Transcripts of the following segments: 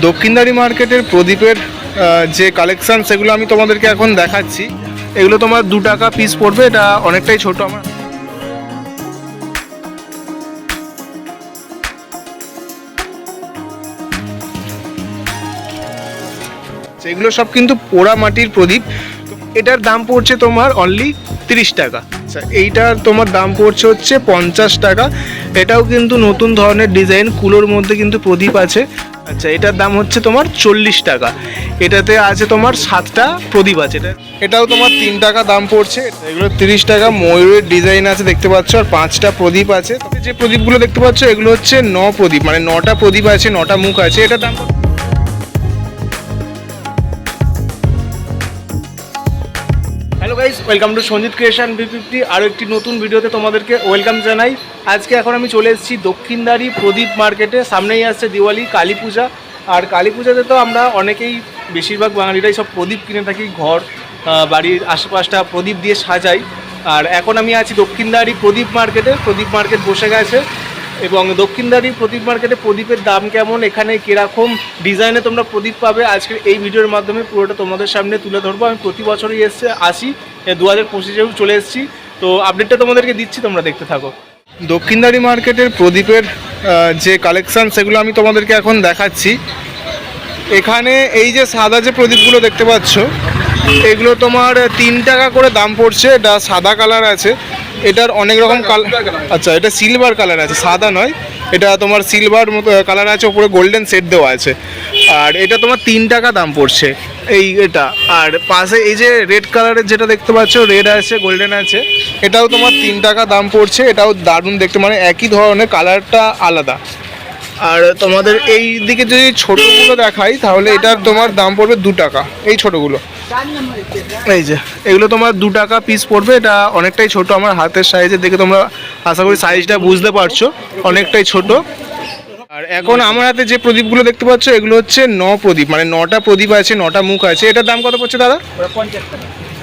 দক্ষিণদারি মার্কেটের প্রদীপের যে কালেকশান সেগুলো আমি তোমাদেরকে এখন দেখাচ্ছি। এগুলো তোমার দু টাকা পিস পড়বে, এটা অনেকটাই ছোট আমার। এগুলো সব কিন্তু পোড়া মাটির প্রদীপ। এটার দাম পড়ছে তোমার অনলি তিরিশ টাকা। আচ্ছা এইটার তোমার দাম পড়ছে হচ্ছে পঞ্চাশ টাকা। এটাও কিন্তু নতুন ধরনের ডিজাইন কুলোর মধ্যে কিন্তু প্রদীপ আছে। আচ্ছা এটার দাম হচ্ছে তোমার চল্লিশ টাকা। এটাতে আছে তোমার সাতটা প্রদীপ আছে। এটা এটাও তোমার তিন টাকা দাম পড়ছে। এগুলো তিরিশ টাকা ময়ূরের ডিজাইন আছে, দেখতে পাচ্ছ, আর পাঁচটা প্রদীপ আছে। যে প্রদীপগুলো দেখতে পাচ্ছ, এগুলো হচ্ছে ন প্রদীপ মানে নটা প্রদীপ আছে, নটা মুখ আছে। এটার দাম hello guys welcome to Sanjit creation B fifty আরও একটি নতুন ভিডিওতে তোমাদেরকে ওয়েলকাম জানাই। আজকে এখন আমি চলে এসেছি দক্ষিণদারি প্রদীপ মার্কেটে, সামনেই আসছে দিওয়ালি, কালী পূজা। আর কালী পূজাতে তো আমরা অনেকেই বেশিরভাগ বাঙালিরাই সব প্রদীপ কিনে থাকি, ঘর বাড়ির আশেপাশটা প্রদীপ দিয়ে সাজাই। আর এখন আমি আছি দক্ষিণদারি প্রদীপ মার্কেটে, প্রদীপ মার্কেট বসে গেছে। এবং দক্ষিণদারি প্রদীপ মার্কেটে প্রদীপের দাম কেমন? এখানে কীরকম ডিজাইনে তোমরা প্রদীপ পাবে? আজকের এই ভিডিওর মাধ্যমে পুরোটা তোমাদের সামনে তুলে ধরবো। আমি প্রতি বছরই এসে আসি। দু হাজার পঁচিশেও চলে এসেছি। তো আপডেটটা তোমাদেরকে দিচ্ছি, তোমরা দেখতে থাকো। দক্ষিণদারি মার্কেটের প্রদীপের যে কালেকশান সেগুলো আমি তোমাদেরকে এখন দেখাচ্ছি। এখানে এই যে সাদা যে প্রদীপগুলো দেখতে পাচ্ছ, এগুলো তোমার তিন টাকা করে দাম পড়ছে। এটা সাদা কালার আছে। এটার অনেক রকম কালার আচ্ছা এটা সিলভার কালার আছে সাদা নয়। এটা তোমার সিলভার মতো কালার আছে ওপরে গোল্ডেন সেট দেওয়া আছে। আর এটা তোমার তিন টাকা দাম পড়ছে এই এটা। আর পাশে এই যে রেড কালারের যেটা দেখতে পাচ্ছ রেড আছে গোল্ডেন আছে এটাও তোমার তিন টাকা দাম পড়ছে এটাও দারুণ দেখতে মানে একই ধরনের কালারটা আলাদা। আর তোমাদের এই দিকে যদি ছোটোগুলো দেখাই তাহলে এটার তোমার দাম পড়বে দু টাকা এই ছোটোগুলো। এই যে, এগুলো তোমার দু টাকা পিস পড়বে, এটা অনেকটাই ছোট, আমার হাতের সাইজে দেখে তোমরা আশা করি সাইজটা বুঝতে পারছ, অনেকটাই ছোট। আর এখন আমার হাতে যে প্রদীপগুলো দেখতে পাচ্ছ, এগুলো হচ্ছে ন প্রদীপ মানে নটা প্রদীপ আছে, নটা মুখ আছে, এটার দাম কত পড়ছে দাদা?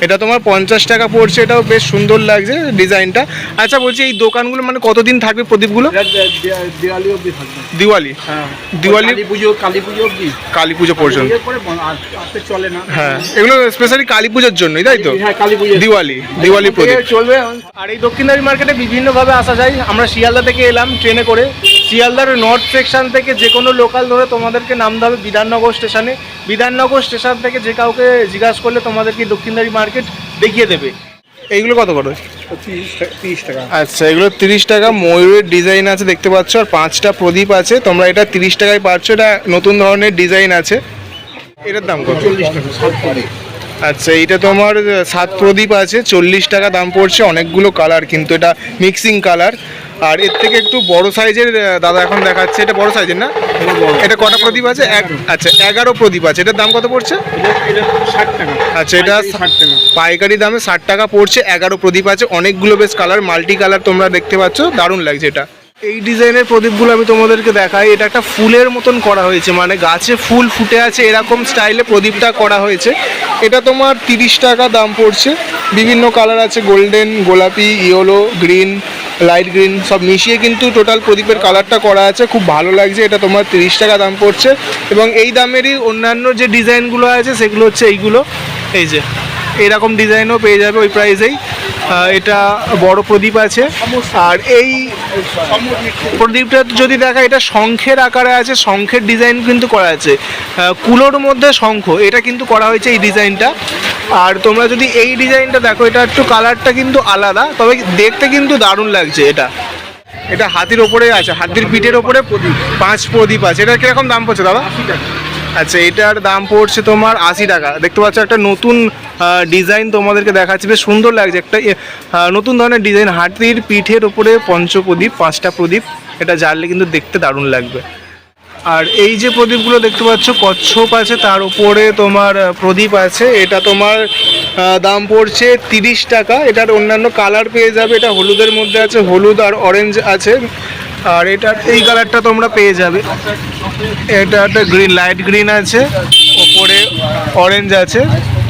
এটা তোমার পঞ্চাশ টাকা পড়ছে এটাও বেশ সুন্দর লাগছে ডিজাইনটা। আচ্ছা বলছি এই দোকানগুলো মানে কতদিন থাকবে প্রদীপগুলো? দিওয়ালি অবধি থাকবে। দিওয়ালি? হ্যাঁ। দিওয়ালি কালী পুজো কালী পুজো অবধি কালী পুজো পর্যন্ত চলে না। হ্যাঁ। এগুলো স্পেশালি কালী পুজোর জন্যই তাই তো? হ্যাঁ কালী পুজো দিওয়ালি দিওয়ালি প্রদীপ। চলবে আর এই দক্ষিণদারি মার্কেটে বিভিন্নভাবে আসা যায়। আমরা শিয়ালদা থেকে এলাম ট্রেনে করে। শিয়ালদার নর্থ সেকশন থেকে যে কোনো লোকাল ধরে তোমাদেরকে নামতে হবে বিধাননগর স্টেশনে বিধাননগর স্টেশন থেকে যে কাউকে জিজ্ঞাসা করলে তোমাদেরকে দক্ষিণদারি মার্কেট দেখিয়ে দেবে। এইগুলো কত করে? তিরিশ টাকা আচ্ছা এগুলো তিরিশ টাকা ময়ূরের ডিজাইন আছে দেখতে পাচ্ছ আর পাঁচটা প্রদীপ আছে। তোমরা এটা তিরিশ টাকায় পাচ্ছ এটা নতুন ধরনের ডিজাইন আছে। এটার দাম কত? চল্লিশ টাকা সাত আচ্ছা এটা তোমার সাত প্রদীপ আছে চল্লিশ টাকা দাম পড়ছে অনেকগুলো কালার কিন্তু এটা মিক্সিং কালার আর এর থেকে একটু বড় সাইজের দাদা এখন দেখাচ্ছে। এটা বড় সাইজের না? এটা কটা প্রদীপ আছে? আচ্ছা এগারো প্রদীপ আছে। এটার দাম কত পড়ছে? আচ্ছা এটা পাইকারি দামে ষাট টাকা পড়ছে এগারো প্রদীপ আছে। অনেকগুলো বেশ কালার মাল্টি কালার তোমরা দেখতে পাচ্ছ। দারুণ লাগছে এটা। এই ডিজাইনের প্রদীপগুলো আমি তোমাদেরকে দেখাই। এটা একটা ফুলের মতন করা হয়েছে মানে গাছে ফুল ফুটে আছে এরকম স্টাইলে প্রদীপটা করা হয়েছে। এটা তোমার তিরিশ টাকা দাম পড়ছে। বিভিন্ন কালার আছে গোল্ডেন গোলাপি ইয়েলো গ্রিন লাইট গ্রিন সব মিশিয়ে কিন্তু টোটাল প্রদীপের কালারটা করা আছে। খুব ভালো লাগছে, এটা তোমার তিরিশ টাকা দাম পড়ছে। এবং এই দামেরই অন্যান্য যে ডিজাইনগুলো আছে, সেগুলো হচ্ছে এইগুলো। এই যে এরকম ডিজাইনও পেয়ে যাবে ওই প্রাইসেই এটা বড় প্রদীপ আছে। আর এই প্রদীপটা যদি দেখা, এটা শঙ্খের আকারে আছে, শঙ্খের ডিজাইন কিন্তু করা আছে। কুলোর মধ্যে শঙ্খ, এটা কিন্তু করা হয়েছে এই ডিজাইনটা আর তোমরা যদি এই ডিজাইনটা দেখো, এটা একটু কালারটা কিন্তু আলাদা, তবে দেখতে কিন্তু দারুণ লাগছে এটা। এটা হাতির ওপরে আছে, হাতির পিঠের ওপরে পাঁচ প্রদীপ আছে। এটা কীরকম দাম পড়ছে দাদা? আচ্ছা এটার দাম পড়ছে তোমার আশি টাকা। দেখতে পাচ্ছ, একটা নতুন ডিজাইন তোমাদেরকে দেখাচ্ছি। বেশ সুন্দর লাগছে। একটা নতুন ধরনের ডিজাইন। হাতির পিঠের ওপরে পঞ্চপ্রদীপ, পাঁচটা প্রদীপ। এটা জ্বাললে কিন্তু দেখতে দারুণ লাগবে। আর এই যে প্রদীপগুলো দেখতে পাচ্ছ, কচ্ছপ আছে, তার উপরে তোমার প্রদীপ আছে। এটা তোমার দাম পড়ছে তিরিশ টাকা। এটার অন্যান্য কালার পেয়ে যাবে। এটা হলুদের মধ্যে আছে, হলুদ আর অরেঞ্জ আছে। আর এটা এই কালারটা তোমরা পেয়ে যাবে। এটা একটা গ্রিন লাইট গ্রিন আছে ওপরে অরেঞ্জ আছে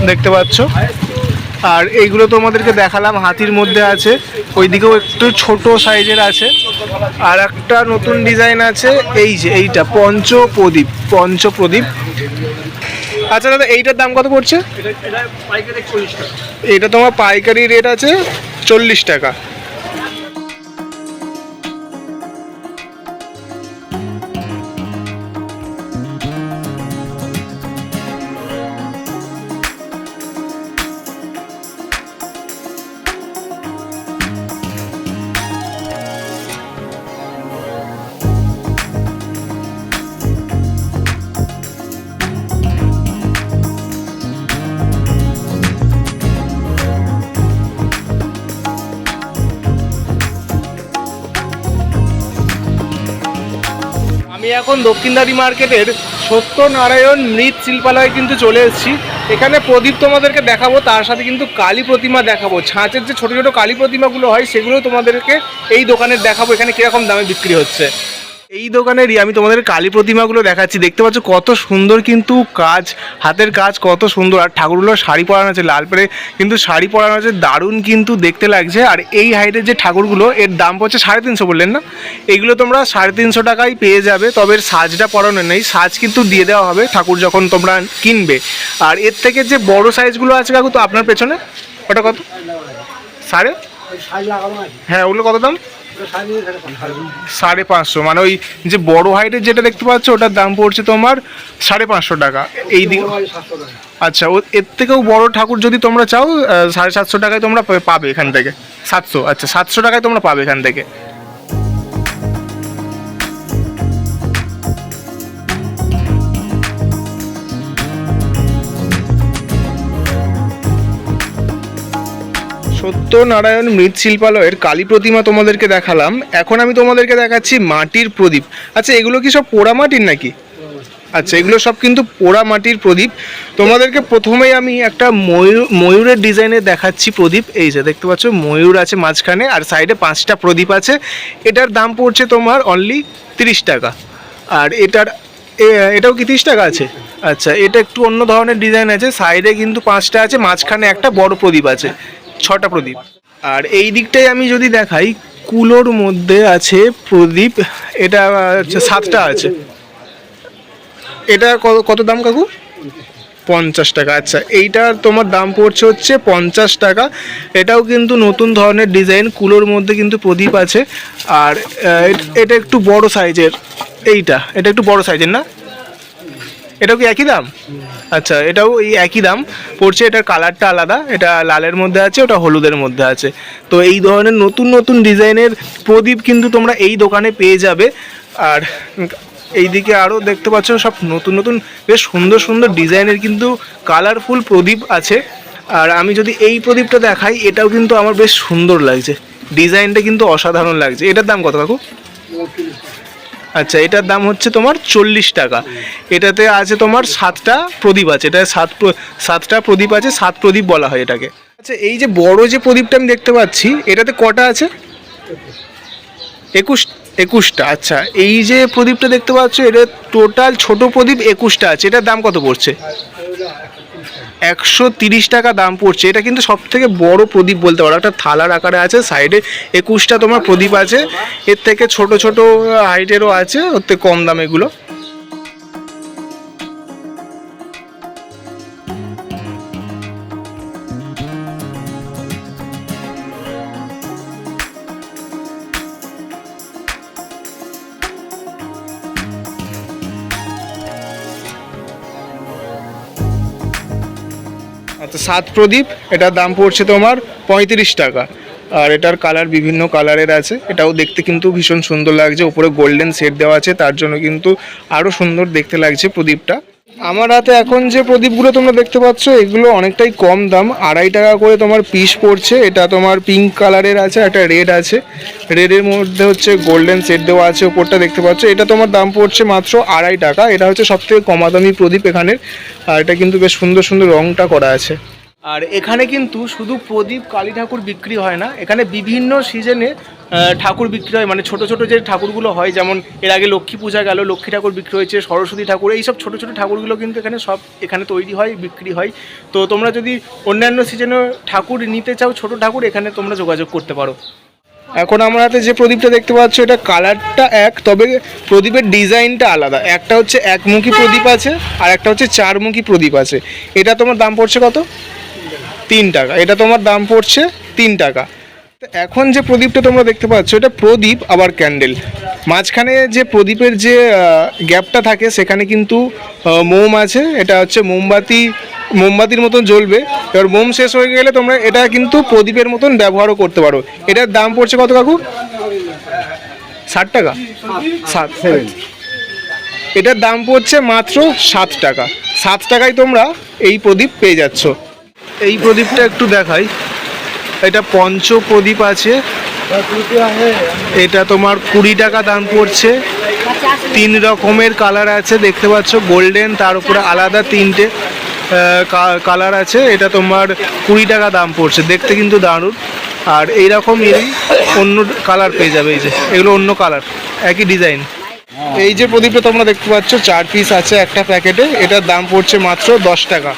দেখতে পাচ্ছ। আর এইগুলো তোমাদেরকে দেখালাম হাতির মধ্যে আছে ওইদিকেও একটু ছোট সাইজের আছে। আর একটা নতুন ডিজাইন আছে এই যে এইটা পঞ্চপ্রদীপ পঞ্চপ্রদীপ। আচ্ছা দাদা এইটার দাম কত পড়ছে? এটা তোমার পাইকারি রেট আছে চল্লিশ টাকা। আমি এখন দক্ষিণদারি মার্কেটের সত্যনারায়ণ মৃৎ শিল্পালয়ে কিন্তু চলে এসেছি। এখানে প্রদীপ তোমাদেরকে দেখাবো, তার সাথে কিন্তু কালী প্রতিমা দেখাবো। ছাঁচের যে ছোটো ছোটো কালী প্রতিমাগুলো হয়, সেগুলো তোমাদেরকে এই দোকানের দেখাবো, এখানে কীরকম দামে বিক্রি হচ্ছে। এই দোকানেরই আমি তোমাদের কালী প্রতিমাগুলো দেখাচ্ছি। দেখতে পাচ্ছ কত সুন্দর কিন্তু কাজ, হাতের কাজ কত সুন্দর। আর ঠাকুরগুলো শাড়ি পরানো আছে লাল পেরে, কিন্তু শাড়ি পরানো আছে দারুণ কিন্তু দেখতে লাগছে। আর এই হাইটের যে ঠাকুরগুলো, এর দাম পড়ছে সাড়ে তিনশো বললেন না? এইগুলো তোমরা সাড়ে তিনশো টাকায় পেয়ে যাবে, তবে সাজটা পরানো নেই। সাজ কিন্তু দিয়ে দেওয়া হবে ঠাকুর যখন তোমরা কিনবে। আর এর থেকে যে বড় সাইজগুলো আছে কাকু, তো আপনার পেছনে? ওটা কত? সাড়ে? হ্যাঁ ওগুলো কত দাম? সাড়ে পাঁচশো। মানে ওই যে বড় হাইটের যেটা দেখতে পাচ্ছ ওটার দাম পড়ছে তোমার সাড়ে পাঁচশো টাকা। এই দিকে আচ্ছা ও এর থেকেও বড় ঠাকুর যদি তোমরা চাও সাড়ে সাতশো টাকায় তোমরা পাবে এখান থেকে। সাতশো আচ্ছা সাতশো টাকায় তোমরা পাবে এখান থেকে। সত্যনারায়ণ মৃৎশিল্পালয়ের কালী প্রতিমা তোমাদেরকে দেখালাম। এখন আমি তোমাদেরকে দেখাচ্ছি মাটির প্রদীপ। আচ্ছা এগুলো কি সব পোড়া মাটির নাকি? আচ্ছা এগুলো সব কিন্তু পোড়া মাটির প্রদীপ। তোমাদেরকে প্রথমেই আমি একটা ময়ূর ময়ূরের ডিজাইনে দেখাচ্ছি প্রদীপ। এই যে দেখতে পাচ্ছ, ময়ূর আছে মাঝখানে আর সাইডে পাঁচটা প্রদীপ আছে। এটার দাম পড়ছে তোমার অনলি তিরিশ টাকা। আর এটার এটাও কি তিরিশ টাকা আছে? আচ্ছা এটা একটু অন্য ধরনের ডিজাইন আছে। সাইডে কিন্তু পাঁচটা আছে, মাঝখানে একটা বড় প্রদীপ আছে। ছটা প্রদীপ। আর এই দিকটাই আমি যদি দেখাই, কুলোর মধ্যে আছে প্রদীপ, এটা সাতটা আছে। এটা কত দাম কাকু? পঞ্চাশ টাকা। আচ্ছা এইটার তোমার দাম পড়ছে হচ্ছে পঞ্চাশ টাকা। এটাও কিন্তু নতুন ধরনের ডিজাইন, কুলোর মধ্যে কিন্তু প্রদীপ আছে। আর এটা একটু বড় সাইজের, এইটা, এটা একটু বড় সাইজের না? এটাও কি একই দাম? আচ্ছা এটাও এই একই দাম। পড়ছে এটার কালারটা আলাদা, এটা লালের মধ্যে আছে, ওটা হলুদের মধ্যে আছে। তো এই ধরনের নতুন নতুন ডিজাইনের প্রদীপ কিন্তু তোমরা এই দোকানে পেয়ে যাবে। আর এইদিকে আরও দেখতে পাচ্ছ, সব নতুন নতুন, বেশ সুন্দর সুন্দর ডিজাইনের কিন্তু কালারফুল প্রদীপ আছে। আর আমি যদি এই প্রদীপটা দেখাই, এটাও কিন্তু আমার বেশ সুন্দর লাগছে। ডিজাইনটা কিন্তু অসাধারণ লাগছে। এটার দাম কত কাকু? আচ্ছা এটার দাম হচ্ছে তোমার চল্লিশ টাকা। এটাতে আছে তোমার সাতটা প্রদীপ আছে। এটা সাত সাতটা প্রদীপ আছে, সাত প্রদীপ বলা হয় এটাকে। আচ্ছা এই যে বড় যে প্রদীপটা আমি দেখতে পাচ্ছি, এটাতে কটা আছে? একুশ, একুশটা। আচ্ছা এই যে প্রদীপটা দেখতে পাচ্ছ এটা টোটাল ছোট প্রদীপ একুশটা আছে। এটার দাম কত পড়ছে? একশো তিরিশ টাকা দাম পড়ছে। এটা কিন্তু সব থেকে বড় প্রদীপ বলতে পারো। একটা থালার আকারে আছে, সাইডে একুশটা তোমার প্রদীপ আছে। এর থেকে ছোট ছোট হাইটেরও আছে, ওর থেকে কম দাম এগুলো। আচ্ছা সাত প্রদীপ, এটার দাম পড়ছে তোমার পঁয়ত্রিশ টাকা। আর এটার কালার বিভিন্ন কালারের আছে। এটাও দেখতে কিন্তু ভীষণ সুন্দর লাগছে। উপরে গোল্ডেন সেট দেওয়া আছে। তার জন্য কিন্তু আরও সুন্দর দেখতে লাগছে প্রদীপটা। আমার হাতে এখন যে প্রদীপগুলো তোমরা দেখতে পাচ্ছ, এগুলো অনেকটাই কম দাম। আড়াই টাকা করে তোমার পিস পড়ছে। এটা তোমার পিঙ্ক কালারের আছে একটা রেড আছে। রেডের মধ্যে হচ্ছে গোল্ডেন সেট দেওয়া আছে, ওপরটা দেখতে পাচ্ছ। এটা তোমার দাম পড়ছে মাত্র আড়াই টাকা। এটা হচ্ছে সবথেকে কমাদামি প্রদীপ এখানের। আর এটা কিন্তু বেশ সুন্দর সুন্দর রংটা করা আছে। আর এখানে কিন্তু শুধু প্রদীপ কালী ঠাকুর বিক্রি হয় না, এখানে বিভিন্ন সিজনে ঠাকুর বিক্রি হয়। মানে ছোট ছোট যে ঠাকুরগুলো হয়, যেমন এর আগে লক্ষ্মী পূজা গেল, লক্ষ্মী ঠাকুর বিক্রি হয়েছে, সরস্বতী ঠাকুর, এইসব ছোট ছোট ঠাকুরগুলো কিন্তু এখানে সব এখানে তৈরি হয়, বিক্রি হয়। তো তোমরা যদি অন্যান্য সিজনে ঠাকুর নিতে চাও, ছোট ঠাকুর, এখানে তোমরা যোগাযোগ করতে পারো। এখন আমার হাতে যে প্রদীপটা দেখতে পাচ্ছ, এটা কালারটা এক, তবে প্রদীপের ডিজাইনটা আলাদা। একটা হচ্ছে একমুখী প্রদীপ আছে, আর একটা হচ্ছে চারমুখী প্রদীপ আছে। এটা তোমার দাম পড়ছে কত? তিন টাকা। এটা তোমার দাম পড়ছে তিন টাকা। তো এখন যে প্রদীপটা তোমরা দেখতে পাচ্ছ এটা প্রদীপ আবার ক্যান্ডেল। মাঝখানে যে প্রদীপের যে গ্যাপটা থাকে সেখানে কিন্তু মোম আছে। এটা হচ্ছে মোমবাতি মোমবাতির মতন জ্বলবে। এবার মোম শেষ হয়ে গেলে তোমরা এটা কিন্তু প্রদীপের মতন ব্যবহারও করতে পারো। এটার দাম পড়ছে কত কাকু? ষাট টাকা। সাত এটার দাম পড়ছে মাত্র সাত টাকা। সাত টাকায় তোমরা এই প্রদীপ পেয়ে যাচ্ছ। এই প্রদীপটা একটু দেখাই। এটা পঞ্চ প্রদীপ আছে। এটা তোমার কুড়ি টাকা দাম পড়ছে। তিন রকমের কালার আছে, দেখতে পাচ্ছ, গোল্ডেন, তার উপরে আলাদা তিনটে কালার আছে। এটা তোমার কুড়ি টাকা দাম পড়ছে। দেখতে কিন্তু দারুণ। আর এইরকম এরই অন্য কালার পেয়ে যাবে এই যে। এগুলো অন্য কালার, একই ডিজাইন। এই যে প্রদীপটা তোমরা দেখতে পাচ্ছ, চার পিস আছে একটা প্যাকেটে। এটার দাম পড়ছে মাত্র দশ টাকা।